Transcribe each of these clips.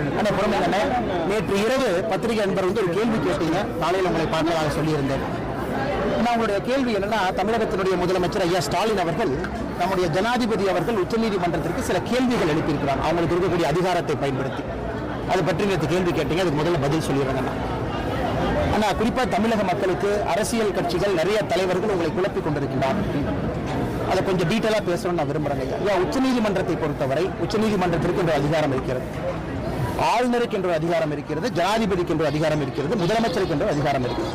அண்ணா புறமே நேற்று இரவு பத்திரிகை நண்பர் வந்து ஒரு கேள்வி கேட்டீங்க. காலையில் உங்களை பார்த்ததாக சொல்லியிருந்தேன். நான் உங்களுடைய கேள்வி என்னன்னா தமிழகத்தினுடைய முதலமைச்சர் ஐயா ஸ்டாலின் அவர்கள் நம்முடைய ஜனாதிபதி அவர்கள் உச்சநீதிமன்றத்திற்கு சில கேள்விகள் எழுப்பியிருக்கிறாங்க அவங்களுக்கு இருக்கக்கூடிய அதிகாரத்தை பயன்படுத்தி. அது பற்றி நேற்று கேள்வி கேட்டீங்க. அதுக்கு முதல்ல பதில் சொல்லிடுறேங்கண்ணா ஆனால் குறிப்பா தமிழக மக்களுக்கு அரசியல் கட்சிகள் நிறைய தலைவர்கள் உங்களை குழப்பிக் கொண்டிருக்கிறார். அதை கொஞ்சம் டீட்டெயிலாக பேசணும்னு நான் விரும்புறேங்க ஐயா. உச்சநீதிமன்றத்தை பொறுத்தவரை உச்சநீதிமன்றத்திற்கு ஒரு அதிகாரம் இருக்கிறது. ஆளுநருக்கு என்ற அதிகாரம் இருக்கிறது ஜனாதிபதிக்கு என்ற அதிகாரம் இருக்கிறது முதலமைச்சருக்கு என்ற அதிகாரம் இருக்கிறது.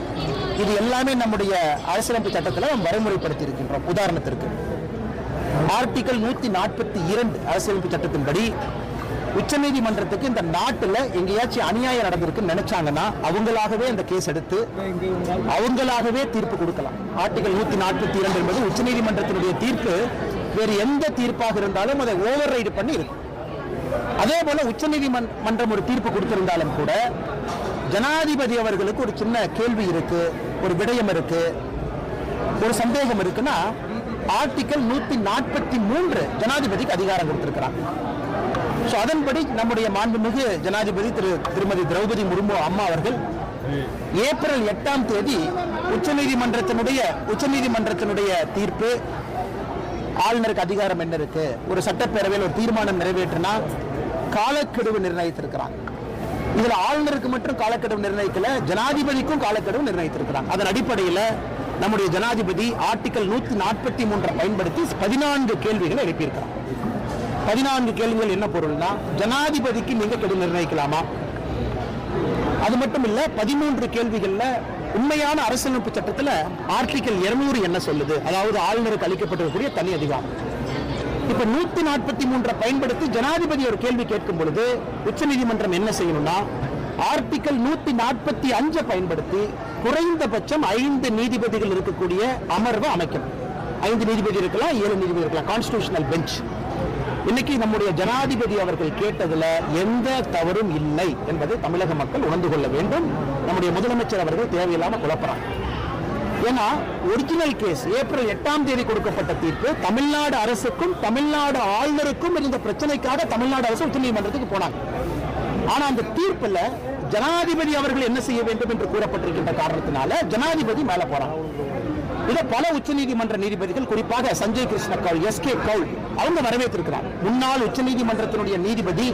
இது எல்லாமே நம்முடைய அரசியலமைப்பு சட்டத்தில் நாம் வரைமுறைப்படுத்தி இருக்கின்றோம் உதாரணத்திற்கு ஆர்டிகல் நூத்தி நாற்பத்தி இரண்டு அரசியலமைப்பு சட்டத்தின்படி உச்சநீதிமன்றத்துக்கு இந்த நாட்டில் எங்கேயாச்சும் அநியாயம் நடந்திருக்குன்னு நினைச்சாங்கன்னா அவங்களாகவே இந்த கேஸ் எடுத்து அவங்களாகவே தீர்ப்பு கொடுக்கலாம். ஆர்டிகல் நூத்தி நாற்பத்தி இரண்டு என்பது உச்சநீதிமன்றத்தினுடைய தீர்ப்பு. வேறு எந்த தீர்ப்பாக இருந்தாலும் அதை ஓவர் ரைடு பண்ணி இருக்கும். அதே போல உச்சநீதிமன்றம் ஒரு தீர்ப்பு கொடுத்திருந்தாலும் கூட ஜனாதிபதி அவர்களுக்கு ஒரு சின்ன கேள்வி இருக்கு ஒரு விடயம் இருக்கு ஒரு சந்தேகம் இருக்குன்னா ஆர்டிகல் நூத்தி நாற்பத்தி மூன்று ஜனாதிபதிக்கு அதிகாரம் கொடுத்திருக்கிறார் ஸோ அதன்படி நம்முடைய மாண்புமிகு ஜனாதிபதி திரு திருமதி திரௌபதி முர்மு அம்மா அவர்கள் ஏப்ரல் எட்டாம் தேதி உச்சநீதிமன்றத்தினுடைய உச்சநீதிமன்றத்தினுடைய தீர்ப்பு ஆளுநருக்கு அதிகாரம் என்ன இருக்கு ஒரு சட்டப்பேரவையில் ஒரு தீர்மானம் நிறைவேற்றினா காலக்கெடுவு நிர்ணயித்திருக்கிறாங்க. இதுல ஆளுநருக்கு மட்டும் காலக்கெடுவு நிர்ணயிக்கல ஜனாதிபதிக்கும் காலக்கெடுவு நிர்ணயித்திருக்கிறாங்க. அதன் அடிப்படையில் நம்முடைய ஜனாதிபதி ஆர்டிகல் நூத்தி நாற்பத்தி மூன்றை பயன்படுத்தி பதினான்கு கேள்விகளை எழுப்பியிருக்கிறார். பதினான்கு கேள்விகள் என்ன பொருள்னா ஜனாதிபதிக்கு நீங்க கெடு நிர்ணயிக்கலாமா? அது மட்டும் இல்ல பதிமூன்று கேள்விகள்ல உண்மையான அரசியலமைப்பு சட்டத்துல ஆர்டிகல் 200 என்ன சொல்லுது? அதாவது ஆளுநருக்கு அளிக்கப்பட்டிருக்கக்கூடிய தனி அதிகாரம். இப்ப நூத்தி நாற்பத்தி மூன்றை பயன்படுத்தி ஜனாதிபதி ஒரு கேள்வி கேட்கும் பொழுது உச்சநீதிமன்றம் என்ன செய்யணும்னா ஆர்டிகல் நூத்தி நாற்பத்தி அஞ்சை பயன்படுத்தி குறைந்தபட்சம் ஐந்து நீதிபதிகள் இருக்கக்கூடிய அமர்வு அமைக்கணும். ஐந்து நீதிபதி இருக்கலாம் ஏழு நீதிபதி இருக்கலாம். கான்ஸ்டியூஷனல் பெஞ்ச் இன்னைக்கு நம்முடைய ஜனாதிபதி அவர்கள் கேட்டதுல எந்த தவறும் இல்லை என்பதை தமிழக மக்கள் உணர்ந்து கொள்ள வேண்டும். நம்முடைய முதலமைச்சர் அவர்கள் தேவையில்லாம குழப்பறாங்க. ஏன்னா ஒரிஜினல் கேஸ் ஏப்ரல் எட்டாம் தேதி கொடுக்கப்பட்ட தீர்ப்பு தமிழ்நாடு அரசுக்கும் தமிழ்நாடு ஆளுநருக்கும் இருந்த பிரச்சனைக்காக தமிழ்நாடு அரசு உச்சநீதிமன்றத்துக்கு போனாங்க. ஆனா அந்த தீர்ப்புல ஜனாதிபதி அவர்கள் என்ன செய்ய வேண்டும் என்று கூறப்பட்டிருக்கின்ற காரணத்தினால ஜனாதிபதி மேல போறாங்க. இதை பல உச்சநீதிமன்ற நீதிபதிகள் குறிப்பாக சஞ்சய் கிருஷ்ண கவுல் எஸ் கே கவுல் அவங்க வரவேற்றிருக்கிறார் முன்னாள் உச்சநீதிமன்றத்தினுடைய நீதிபதி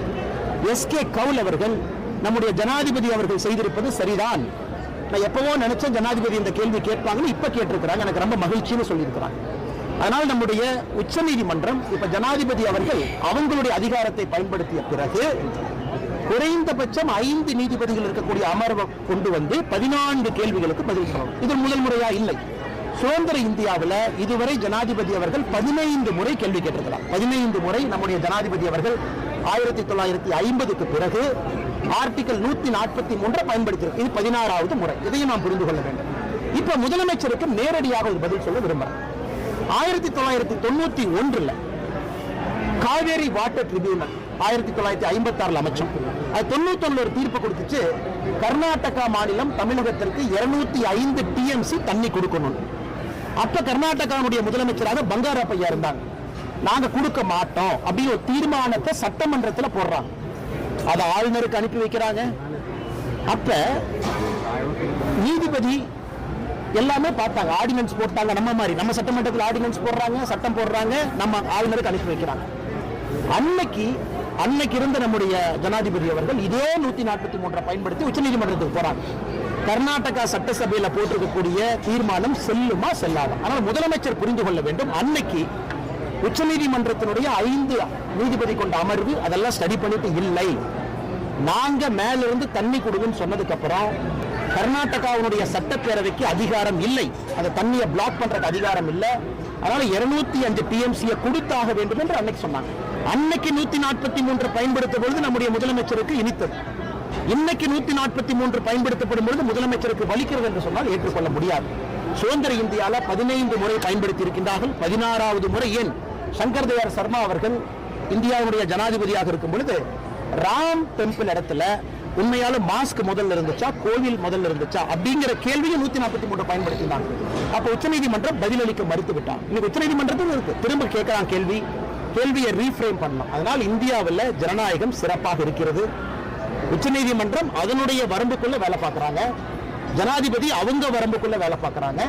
எஸ் கே கவுல் அவர்கள் நம்முடைய ஜனாதிபதி அவர்கள் செய்திருப்பது சரிதான். நான் எப்பவோ நினைச்சேன் ஜனாதிபதி இந்த கேள்வி கேட்பாங்கன்னு இப்ப கேட்டிருக்கிறாங்க. எனக்கு ரொம்ப மகிழ்ச்சின்னு சொல்லியிருக்கிறாங்க. அதனால் நம்முடைய உச்சநீதிமன்றம் இப்ப ஜனாதிபதி அவர்கள் அவங்களுடைய அதிகாரத்தை பயன்படுத்திய பிறகு குறைந்தபட்சம் ஐந்து நீதிபதிகள் இருக்கக்கூடிய அமர்வை கொண்டு வந்து பதினான்கு கேள்விகளுக்கு பதில் சொல்லணும். இது முதல் முறையா இல்லை. சுதந்திர இந்தியாவில் இதுவரை ஜனாதிபதி அவர்கள் பதினைந்து முறை கேள்வி கேட்டிருக்கிறார் பதினைந்து முறை நம்முடைய ஜனாதிபதி அவர்கள் ஆயிரத்தி தொள்ளாயிரத்தி ஐம்பதுக்கு பிறகு ஆர்டிகல் நூத்தி நாற்பத்தி மூன்றை பயன்படுத்தியிருக்கு. இது பதினாறாவது முறை. இதையும் நாம் புரிந்து கொள்ள வேண்டும். இப்ப முதலமைச்சருக்கு நேரடியாக ஒரு பதில் சொல்ல விரும்புறேன். ஆயிரத்தி தொள்ளாயிரத்தி தொண்ணூத்தி ஒன்றுல காவேரி வாட்டர் ட்ரிபியூனல் ஆயிரத்தி தொள்ளாயிரத்தி ஐம்பத்தி ஆறுல அமைச்சோம். அது தொண்ணூத்தொன்னு ஒரு தீர்ப்பு கொடுத்துச்சு. கர்நாடகா மாநிலம் தமிழகத்திற்கு இருநூத்தி ஐந்து டிஎம்சி தண்ணி கொடுக்கணும் அப்ப கர்நாடகாவுடைய முதலமைச்சராக பங்காரப்பையா இருந்தாங்க. நாங்க கொடுக்க மாட்டோம் அப்படின்னு ஒரு தீர்மானத்தை சட்டமன்றத்தில் போடுறாங்க. அதை ஆளுநருக்கு அனுப்பி வைக்கிறாங்க. அப்ப நீதிபதி எல்லாமே பார்த்தாங்க. ஆர்டினன்ஸ் போட்டாங்க. நம்ம மாதிரி. நம்ம சட்டமன்றத்தில் ஆர்டினன்ஸ் போடுறாங்க சட்டம் போடுறாங்க நம்ம ஆளுநருக்கு அனுப்பி வைக்கிறாங்க. அன்னைக்கு அன்னைக்கு இருந்த நம்முடைய ஜனாதிபதி அவர்கள் இதே நூத்தி நாற்பத்தி மூன்றை பயன்படுத்தி உச்சநீதிமன்றத்துக்கு போறாங்க. கர்நாடகா சட்டசபையில் போட்டிருக்கக்கூடிய தீர்மானம் செல்லுமா செல்லாதா? ஆனால் முதலமைச்சர் புரிந்து கொள்ள வேண்டும். அன்னைக்கு உச்சநீதிமன்றத்தினுடைய ஐந்து நீதிபதி கொண்ட அமர்வு அதெல்லாம் ஸ்டடி பண்ணிட்டு இல்லை. நாங்க மேலிருந்து தண்ணி கொடுங்கன்னு சொன்னதுக்கு அப்புறம் கர்நாடகாவுடைய சட்டப்பேரவைக்கு அதிகாரம் இல்லை. அந்த தண்ணியை பிளாக் பண்றதுக்கு அதிகாரம் இல்லை. அதனால 205 அஞ்சு டிஎம்சியை கொடுத்தாக வேண்டும் என்று அன்னைக்கு சொன்னாங்க. அன்னைக்கு நூத்தி நாற்பத்தி மூன்று பயன்படுத்த பொழுது நம்முடைய முதலமைச்சருக்கு இனித்தது. இன்னைக்கு நூத்தி நாற்பத்தி மூன்று பயன்படுத்தப்படும் பொழுது முதலமைச்சருக்கு வலிக்கிறது என்று சொன்னால் ஏற்றுக்கொள்ள முடியாது. சுதந்திர இந்தியால பதினைந்து முறை பயன்படுத்தி இருக்கின்றார்கள். பதினாறாவது முறை ஏன்? சங்கர் தயார் சர்மா அவர்கள் இந்தியாவுடைய ஜனாதிபதியாக இருக்கும் பொழுது ராம் டெம்பிள் இடத்துல உண்மையால மாஸ்க் முதல்ல இருந்துச்சா கோவில் முதல்ல இருந்துச்சா அப்படிங்கிற கேள்வியை நூத்தி நாற்பத்தி மூன்று பயன்படுத்தினாங்க. அப்ப உச்சநீதிமன்றம் பதிலளிக்க மறுத்து விட்டான் இன்னைக்கு உச்சநீதிமன்றத்தில் இருக்கு. திரும்ப கேட்கலாம் கேள்வி. கேள்வியை ரீஃப்ரேம் பண்ணலாம். அதனால் இந்தியாவில் ஜனநாயகம் சிறப்பாக இருக்கிறது. உச்சநீதிமன்றம் அதனுடைய வரம்புக்குள்ள வேலை பார்க்குறாங்க. ஜனாதிபதி அவங்க வரம்புக்குள்ள வேலை பார்க்குறாங்க.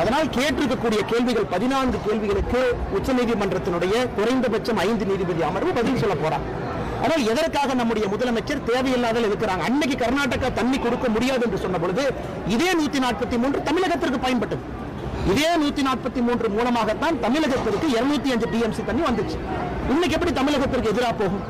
அதனால் கேட்டிருக்கக்கூடிய கேள்விகள் பதினான்கு கேள்விகளுக்கு உச்சநீதிமன்றத்தினுடைய குறைந்தபட்சம் ஐந்து நீதிபதி அமர்வு பதில் சொல்ல போறான் ஆனால் எதற்காக நம்முடைய முதலமைச்சர் தேவையில்லாத இருக்கிறாங்க அன்னைக்கு கர்நாடகா தண்ணி கொடுக்க முடியாது என்று சொன்ன பொழுது இதே நூத்தி நாற்பத்தி மூன்று தமிழகத்திற்கு பயன்பட்டது. இதே நூத்தி நாற்பத்தி மூன்று மூலமாகத்தான் தமிழகத்திற்கு இருநூத்தி அஞ்சு டிஎம்சி தண்ணி வந்துச்சு. இன்னைக்கு எப்படி தமிழகத்திற்கு எதிராக போகும்?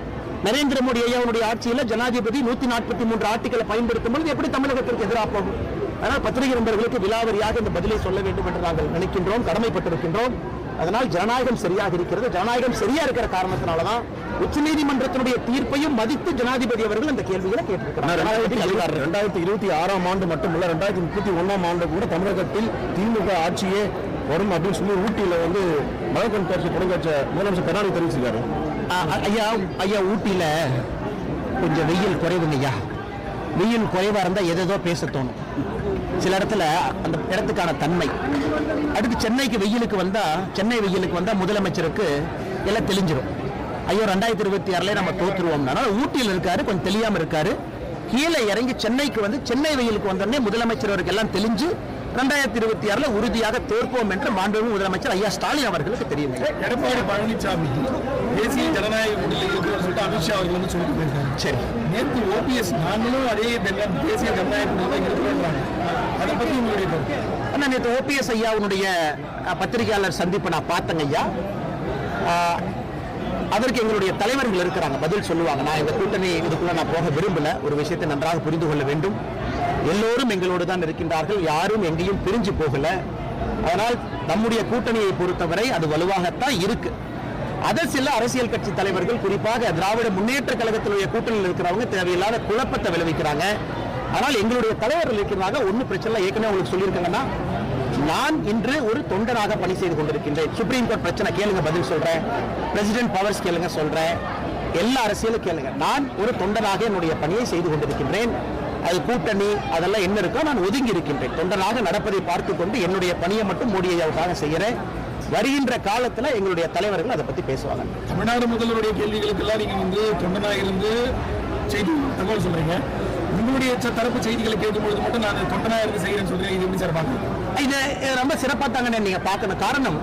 நரேந்திர மோடி ஐயாவுடைய ஆட்சியில் ஜனாதிபதி நூத்தி நாற்பத்தி மூன்று ஆர்டிகளை பயன்படுத்தும் பொழுது எப்படி தமிழகத்திற்கு எதிராக போகும்? அதனால் பத்திரிகை நண்பர்களுக்கு விலாவரியாக இந்த பதிலை சொல்ல வேண்டும் என்று நாங்கள் நினைக்கின்றோம் கடமைப்பட்டிருக்கின்றோம். அதனால் ஜனநாயகம் சரியாக இருக்கிறது. ஜனநாயகம் சரியா இருக்கிற காரணத்தினாலதான் உச்சநீதிமன்றத்தினுடைய தீர்ப்பையும் மதித்து ஜனாதிபதி அவர்கள் இந்த கேள்விகளை கேட்டிருக்கிறார். ரெண்டாயிரத்தி இருபத்தி ஆறாம் ஆண்டு மட்டுமல்ல ரெண்டாயிரத்தி முப்பத்தி ஒண்ணாம் ஆண்டு கூட தமிழகத்தில் திமுக ஆட்சியே வரும் அப்படின்னு சொல்லி ஊட்டியில வந்து மழை கண்காட்சி தொடங்க முதலமைச்சர் கருணாநிதி தெரிவிச்சிருக்காரு. ஐயா ஐயா ஊட்டியில கொஞ்சம் வெயில் குறைவுங்க ஐயா வெயில் குறைவா இருந்தா எதேதோ பேச தோணும். சில இடத்துல அந்த இடத்துக்கான தன்மை. அடுத்து சென்னைக்கு வெயிலுக்கு வந்தா சென்னை வெயிலுக்கு வந்தா முதலமைச்சருக்கு எல்லாம் தெளிஞ்சிடும் ஐயோ ரெண்டாயிரத்தி இருபத்தி ஆறுல நம்ம தோத்துருவோம். ஊட்டியில் இருக்காரு கொஞ்சம் தெளியாமல் இருக்காரு. கீழே இறங்கி சென்னைக்கு வந்து சென்னை வெயிலுக்கு வந்தோடனே முதலமைச்சர் அவருக்கு எல்லாம் தெளிஞ்சு ரெண்டாயிரத்தி இருபத்தி ஆறுல உறுதியாக தோற்போம் என்று மாண்புமிகு முதலமைச்சர் ஐயா ஸ்டாலின் அவர்களுக்கு தெரியும் எடப்பாடி பழனிசாமி. தேசிய ஜனநாயக கூட்டணியில் இருக்கிறோம் சொல்லிட்டு அமித்ஷா அவர்கள் வந்து சொல்லிட்டு போயிருக்காங்க சரி நேற்று ஓபிஎஸ் நாங்களும் அதே ஜன- தேசிய ஜனநாயக கூட்டணியில் இருக்கிறோம் அதை பற்றி உங்களுடைய அண்ணா நேற்று ஓபிஎஸ் ஐயாவுடைய அவனுடைய பத்திரிகையாளர் சந்திப்பை நான் பார்த்தேங்க ஐயா. அதற்கு எங்களுடைய தலைவர்கள் இருக்கிறாங்க பதில் சொல்லுவாங்க. நான் இந்த கூட்டணி இதுக்குள்ள நான் போக விரும்பல. ஒரு விஷயத்தை நன்றாக புரிந்து கொள்ள வேண்டும். எல்லோரும் எங்களோடு தான் இருக்கின்றார்கள். யாரும் எங்கேயும் பிரிஞ்சு போகல. அதனால் நம்முடைய கூட்டணியை பொறுத்தவரை அது வலுவாகத்தான் இருக்கு. அதை சில அரசியல் கட்சி தலைவர்கள் குறிப்பாக திராவிட முன்னேற்ற கழகத்தினுடைய கூட்டணியில் இருக்கிறவங்க தேவையில்லாத குழப்பத்தை விளைவிக்கிறாங்க. ஆனால் எங்களுடைய தலைவர்கள் இருக்கிறதாக ஒன்றும் பிரச்சனை இல்லை. ஏற்கனவே உங்களுக்கு சொல்லியிருக்காங்கன்னா நான் இன்று ஒரு தொண்டனாக பணி செய்து கொண்டிருக்கின்றேன். சுப்ரீம் கோர்ட் பிரச்சனை கேளுங்க பதில் சொல்றேன். பிரசிடென்ட் பவர்ஸ் கேளுங்க சொல்றேன். எல்லா அரசியலும் கேளுங்க. நான் ஒரு தொண்டனாக என்னுடைய பணியை செய்து கொண்டிருக்கின்றேன். அது கூட்டணி அதெல்லாம் என்ன இருக்கோ நான் ஒதுங்கி இருக்கின்றேன். தொண்டனாக நடப்பதை பார்த்து கொண்டு என்னுடைய பணியை மட்டும் மோடியை ஐயாவுக்காக செய்கிறேன் வருகின்ற காலத்துல எங்களுடைய தலைவர்கள் அதை பத்தி பேசுவாங்க. தமிழ்நாடு முதல்வருடைய கேள்விகளுக்கெல்லாம் நீங்க வந்து தொண்டனாக இருந்து செய்தி தகவல் சொல்றீங்க. உங்களுடைய தரப்பு செய்திகளை கேட்கும்பொழுது மட்டும் நான் தொண்டனாக இருந்து செய்கிறேன்னு சொல்றேன் இது எப்படி சார் பார்க்கணும் இது ரொம்ப சிறப்பா தாங்க நீங்க பார்க்கணும். காரணம்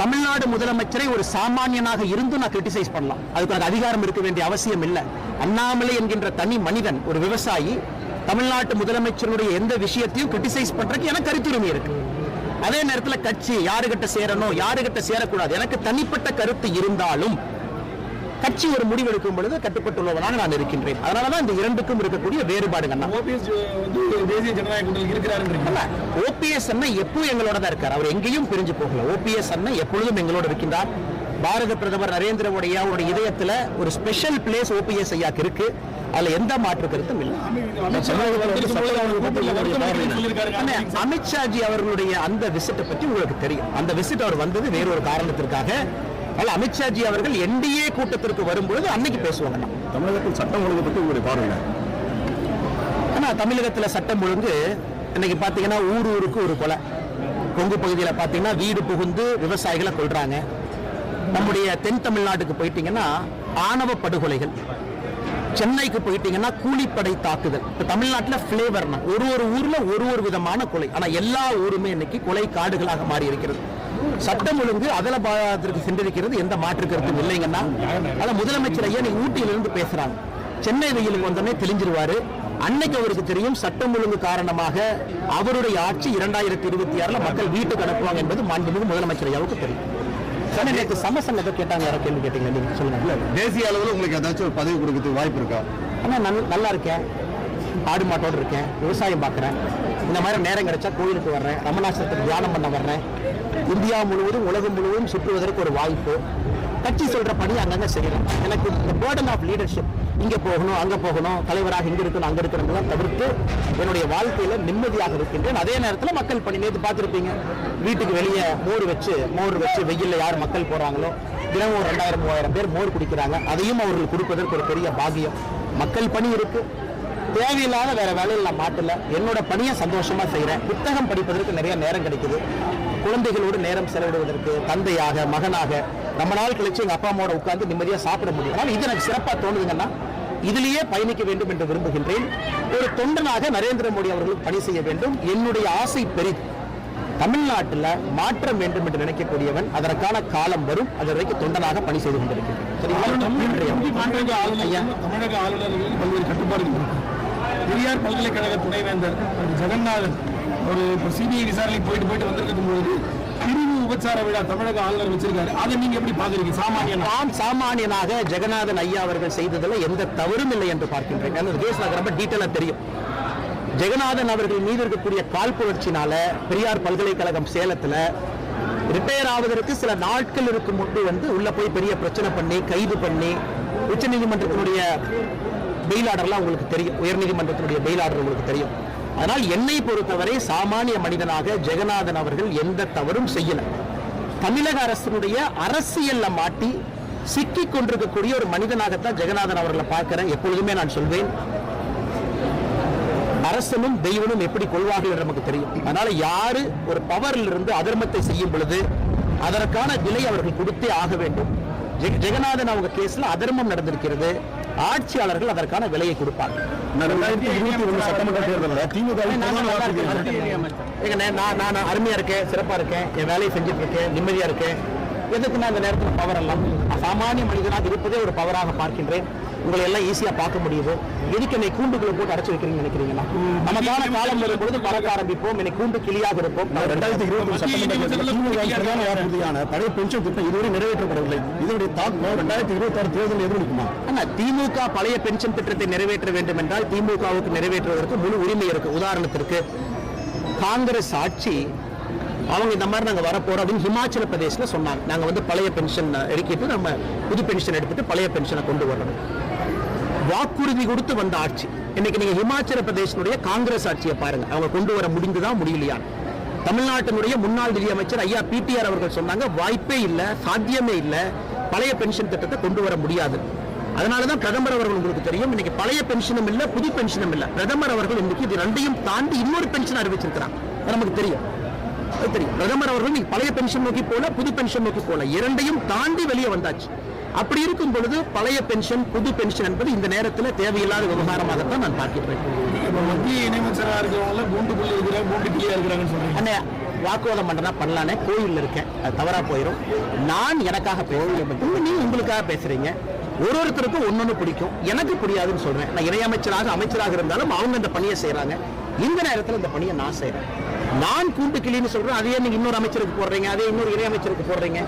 தமிழ்நாடு முதலமைச்சரை ஒரு சாமானியனாக இருந்தும் நான் கிரிட்டிசைஸ் பண்ணலாம். அதுக்கு எனக்கு அதிகாரம் இருக்க வேண்டிய அவசியம் இல்லை. அண்ணாமலை என்கின்ற தனி மனிதன் ஒரு விவசாயி தமிழ்நாட்டு முதலமைச்சருடைய எந்த விஷயத்தையும் கிரிட்டிசைஸ் பண்றதுக்கு எனக்கு கருத்துரிமை இருக்கு. அதே நேரத்துல கட்சி யாருகிட்ட சேரணும் யாருகிட்ட சேரக்கூடாது? எனக்கு தனிப்பட்ட கருத்து இருந்தாலும் கட்சி ஒரு முடிவெடுக்கும் பொழுது கட்டுப்பட்டுள்ளவனாக நான் இருக்கின்றேன். அதனாலதான் இந்த இரண்டுக்கும் இருக்கக்கூடிய வேறுபாடுகள் தேசிய ஜனநாயக கூட்டணியில் இருக்கிறாருன்றீங்க. அல்ல ஓபிஎஸ் அண்ணன் எப்பவும் எங்களோட தான் இருக்கார். அவர் எங்கேயும் பிரிஞ்சு போகல. ஓபிஎஸ் அண்ணன் எப்பொழுதும் எங்களோட இருக்கின்றார். பாரத பிரதமர் நரேந்திர மோடி ஐயாவுடைய இதயத்துல ஒரு ஸ்பெஷல் பிளேஸ் ஓபிஎஸ் ஐயாக்கு இருக்கு. அதுல எந்த மாற்று கருத்தும் இல்லை. அமித்ஷாஜி அவர்களுடைய அந்த விசிட்டை பற்றி உங்களுக்கு தெரியும். அந்த விசிட் அவர் வந்தது வேற ஒரு காரணத்திற்காக. அதனால அமித்ஷாஜி அவர்கள் என்டிஏ கூட்டத்திற்கு வரும்பொழுது அன்னைக்கு பேசுவாங்க. தமிழகத்தில் சட்டம் ஒழுங்கு பற்றி உங்களுடைய பார்வை என்ன? ஆனா தமிழகத்துல சட்டம் ஒழுங்கு இன்னைக்கு பாத்தீங்கன்னா ஊர் ஊருக்கு ஒரு கொலை. கொங்கு பகுதியில பாத்தீங்கன்னா வீடு புகுந்து விவசாயிகளை கொல்றாங்க. நம்முடைய தென் தமிழ்நாட்டுக்கு போயிட்டீங்கன்னா ஆணவ படுகொலைகள். சென்னைக்கு போயிட்டீங்கன்னா கூலிப்படை தாக்குதல். இப்போ தமிழ்நாட்டுல ஃப்ளேவர்னா ஒரு ஒரு ஊரில் ஒரு ஒரு விதமான கொலை. ஆனா எல்லா ஊருமே இன்னைக்கு கொலை காடுகளாக மாறி இருக்கிறது. சட்டம் ஒழுங்கு அதல பாதத்திற்கு சென்றிருக்கிறது எந்த மாற்று கருத்தும் இல்லைங்கன்னா அதான் முதலமைச்சர் ஐயா நீ ஊட்டியிலிருந்து பேசுறாங்க. சென்னை வெயிலுக்கு வந்தோடனே தெளிஞ்சிருவாரு. அன்னைக்கு அவருக்கு தெரியும் சட்டம் ஒழுங்கு காரணமாக அவருடைய ஆட்சி இரண்டாயிரத்தி இருபத்தி ஆறுல மக்கள் வீட்டுக்கு அனுப்புவாங்க என்பது மாண்புமிகு முதலமைச்சர் ஐயாவுக்கு தெரியும். நேற்று சமசங்கத்தை கேட்டாங்க யாரோ கேள்வி கேட்டீங்க நீங்க சொல்லுங்க. தேசிய அளவில் உங்களுக்கு ஏதாச்சும் ஒரு பதவி கொடுக்கறதுக்கு வாய்ப்பு இருக்கா? அண்ணா நல் நல்லா இருக்கேன். ஆடு மாட்டோடு இருக்கேன். விவசாயம் பார்க்குறேன் இந்த மாதிரி நேரம் கிடைச்சா கோயிலுக்கு வர்றேன். ரமணாசிரத்துக்கு தியானம் பண்ண வர்றேன். இந்தியா முழுவதும் உலகம் முழுவதும் சுற்றுவதற்கு ஒரு வாய்ப்பு. கட்சி சொல்ற பணி அங்கங்க செய்யலாம். எனக்கு இந்த பேர்டன் ஆஃப் லீடர்ஷிப் இங்க போகணும் அங்க போகணும் தலைவராக இங்க இருக்கணும் அங்க இருக்கிறதெல்லாம் தவிர்த்து என்னுடைய வாழ்க்கையில நிம்மதியாக இருக்கின்றேன். அதே நேரத்தில் மக்கள் பணி நேற்று பார்த்துருப்பீங்க. வீட்டுக்கு வெளியே மோர் வச்சு மோர் வச்சு வெயில்ல யார் மக்கள் போறாங்களோ தினமும் ஒரு ரெண்டாயிரம் மூவாயிரம் பேர் மோர் குடிக்கிறாங்க. அதையும் அவர்கள் கொடுப்பதற்கு ஒரு பெரிய பாக்கியம். மக்கள் பணி இருக்கு. தேவையில்லாத வேற வேலையில் நான் மாட்டல. என்னோட பணியை சந்தோஷமா செய்கிறேன் புத்தகம் படிப்பதற்கு நிறைய நேரம் கிடைக்குது. குழந்தைகளோடு நேரம் செலவிடுவதற்கு தந்தையாக மகனாக ரொம்ப நாள் கழிச்சு எங்க அப்பா அம்மாவோட உட்கார்ந்து நிம்மதியா சாப்பிட முடியும். ஆனால் இது எனக்கு சிறப்பா தோணுதுங்கன்னா இதிலேயே பயணிக்க வேண்டும் என்று விரும்புகின்றேன். ஒரு தொண்டனாக நரேந்திர மோடி அவர்கள் பணி செய்ய வேண்டும். என்னுடைய ஆசை பெரிது. தமிழ்நாட்டில் மாற்றம் வேண்டும் என்று நினைக்கக்கூடியவன் அதற்கான காலம் வரும். அது வரைக்கும் தொண்டனாக பணி செய்து கொண்டிருக்கிறேன். சரிங்களா? தமிழக ஆளுநர் தமிழக ஆளுநர்களுக்கு பல்வேறு கட்டுப்பாடுகள் பெரியார் பல்கலைக்கழக துணைவேந்தர் திரு ஜெகநாதன் ஒரு சிபிஐ விசாரணைக்கு போயிட்டு போயிட்டு வந்திருக்கும் பொழுது உபச்சார விழா தமிழக ஆளுநர் வச்சிருக்காரு. அதை நீங்க எப்படி பாக்குறீங்க சாமானியன்? நான் சாமானியனாக ஜெகநாதன் ஐயா அவர்கள் செய்ததில் எந்த தவறும் இல்லை என்று பார்க்கின்றேன். அந்த கேஸ் எனக்கு ரொம்ப டீட்டெயிலா தெரியும். ஜெகநாதன் அவர்கள் மீது இருக்கக்கூடிய காழ்ப்புணர்ச்சினால பெரியார் பல்கலைக்கழகம் சேலத்துல ரிட்டையர் ஆவதற்கு சில நாட்கள் இருக்கும் முன்பு வந்து உள்ள போய் பெரிய பிரச்சனை பண்ணி கைது பண்ணி உச்சநீதிமன்றத்தினுடைய பெயில் ஆர்டர்லாம் உங்களுக்கு தெரியும். உயர்நீதிமன்றத்தினுடைய பெயில் ஆர்டர் உங்களுக்கு தெரியும். அதனால் என்னை பொறுத்தவரை சாமானிய மனிதனாக ஜெகநாதன் அவர்கள் எந்த தவறும் செய்யல. தமிழக அரசினுடைய அரசியல்ல மாட்டி சிக்கிக் கொண்டிருக்கக்கூடிய ஒரு மனிதனாகத்தான் ஜெகநாதன் அவர்களை பார்க்கிறேன் எப்பொழுதுமே நான் சொல்வேன். அரசனும் தெய்வனும் எப்படி கொள்வார்கள் என்று நமக்கு தெரியும். அதனால யாரு ஒரு பவரில் இருந்து அதர்மத்தை செய்யும் பொழுது அதற்கான விலை அவர்கள் கொடுத்தே ஆக வேண்டும். ஜெகநாதன் அவங்க கேஸ்ல அதர்மம் நடந்திருக்கிறது. ஆட்சியாளர்கள் அதற்கான விலையை கொடுப்பாங்க. அருமையா இருக்கேன் சிறப்பா இருக்கேன் என் வேலையை செஞ்சுட்டு இருக்கேன் நிம்மதியா இருக்கேன். எதுக்கு நான் இந்த நேரத்தில் பவர் எல்லாம். சாமானிய மனிதனாக இருப்பதே ஒரு பவராக பார்க்கின்றேன். உங்களை எல்லாம் ஈஸியா பார்க்க முடியுது எதுக்கு என்னை கூண்டுக்குள்ள போட்டு அடைச்சு வைக்கிறீங்கன்னு நினைக்கிறீங்களா? நமக்கான காலம் வரும் பொழுது பறக்க ஆரம்பிப்போம் என்னை கூண்டு கிளியாக இருப்போம். ரெண்டாயிரத்தி இருபத்தி சட்டமன்ற பழைய பென்ஷன் திட்டம் இதுவரை நிறைவேற்றப்படவில்லை. இதனுடைய தாக்கம் ரெண்டாயிரத்தி இருபத்தி ஆறு தேர்தலில் எதிரொலிக்குமா ஆனா திமுக பழைய பென்ஷன் திட்டத்தை நிறைவேற்ற வேண்டும் என்றால் திமுகவுக்கு நிறைவேற்றுவதற்கு முழு உரிமை இருக்கு. உதாரணத்திற்கு காங்கிரஸ் ஆட்சி அவங்க இந்த மாதிரி நாங்க வரப்போறோம் அப்படின்னு ஹிமாச்சல பிரதேஷ்ல சொன்னாங்க. நாங்க வந்து பழைய பென்ஷன் எடுக்கிட்டு நம்ம புது பென்ஷன் எடுத்துட்டு பழைய பென்ஷனை கொண்டு வரணும் வாக்குறுதி கொடுத்து வந்த ஆட்சி. இன்னைக்கு நீங்க ஹிமாச்சல பிரதேசனுடைய காங்கிரஸ் ஆட்சியை பாருங்க. அவங்க கொண்டு வர முடிந்துதான் முடியலையா? தமிழ்நாட்டினுடைய முன்னாள் நிதியமைச்சர் ஐயா பிடிஆர் அவர்கள் சொன்னாங்க வாய்ப்பே இல்ல சாத்தியமே இல்ல. பழைய பென்ஷன் திட்டத்தை கொண்டு வர முடியாது. அதனாலதான் பிரதமர் அவர்கள் உங்களுக்கு தெரியும் இன்னைக்கு பழைய பென்ஷனும் இல்ல புது பென்ஷனும் இல்ல. பிரதமர் அவர்கள் இன்னைக்கு இது ரெண்டையும் தாண்டி இன்னொரு பென்ஷன் அறிவிச்சிருக்கிறாங்க நமக்கு தெரியும். தெரியும். பிரதமர் அவர்கள் இன்னைக்கு பழைய பென்ஷன் நோக்கி போல புது பென்ஷன் நோக்கி போல. இரண்டையும் தாண்டி வெளியே வந்தாச்சு. அப்படி இருக்கும் பொழுது பழைய பென்ஷன் புது பென்ஷன் என்பது இந்த நேரத்தில் தேவையில்லாத விவகாரமாகத்தான் நான் பார்க்கிறேன் மத்திய இணையமைச்சரா இருக்கிறவங்க பூண்டுக்குள்ள இருக்கிற பூண்டு கிளியா இருக்கிறாங்கன்னு சொல்றீங்க. அண்ணே வாக்குவாதம் பண்றதா பண்ணலானே. கோயில்ல இருக்கேன். அது தவறா போயிடும் நான் எனக்காக பேசுறேன் நீ உங்களுக்காக பேசுறீங்க. ஒரு ஒருத்தருக்கும் ஒன்னொன்னு பிடிக்கும். எனக்கு பிடியாதுன்னு சொல்றேன். நான் இணையமைச்சராக அமைச்சராக இருந்தாலும் அவங்க இந்த பணியை செய்றாங்க. இந்த நேரத்தில் இந்த பணியை நான் செய்றேன். நான் கூண்டு கிளின்னு சொல்றேன் அதே நீங்க இன்னொரு அமைச்சருக்கு போடுறீங்க அதே இன்னொரு இணை அமைச்சருக்கு போடுறீங்க.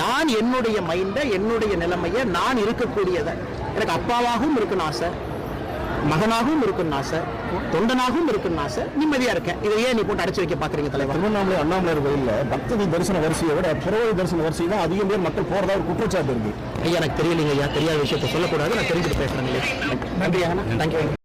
நான் என்னுடைய மைண்டை என்னுடைய நிலைமையை நான் இருக்கக்கூடியதை. எனக்கு அப்பாவாகவும் இருக்குன்னு ஆசை மகனாகவும் இருக்குன்னு ஆசை தொண்டனாகவும் இருக்குன்னு ஆசை நிம்மதியா இருக்கேன். இதை ஏன் நீ போட்டு அடைச்சு வைக்க பாக்குறீங்க தலைவர் திருவண்ணாமலை அண்ணாமலையார் கோயில்ல பக்தர்கள் தரிசன வரிசையை விட புறவழி தரிசன வரிசை தான் அதிகம் பேர் மக்கள் போறதா ஒரு குற்றச்சாட்டு இருக்கு. ஐயா எனக்கு தெரியலைங்க ஐயா தெரியாத விஷயத்த சொல்லக்கூடாது நான் தெரிஞ்சுட்டு பேசுறேன் நன்றி தேங்க்யூ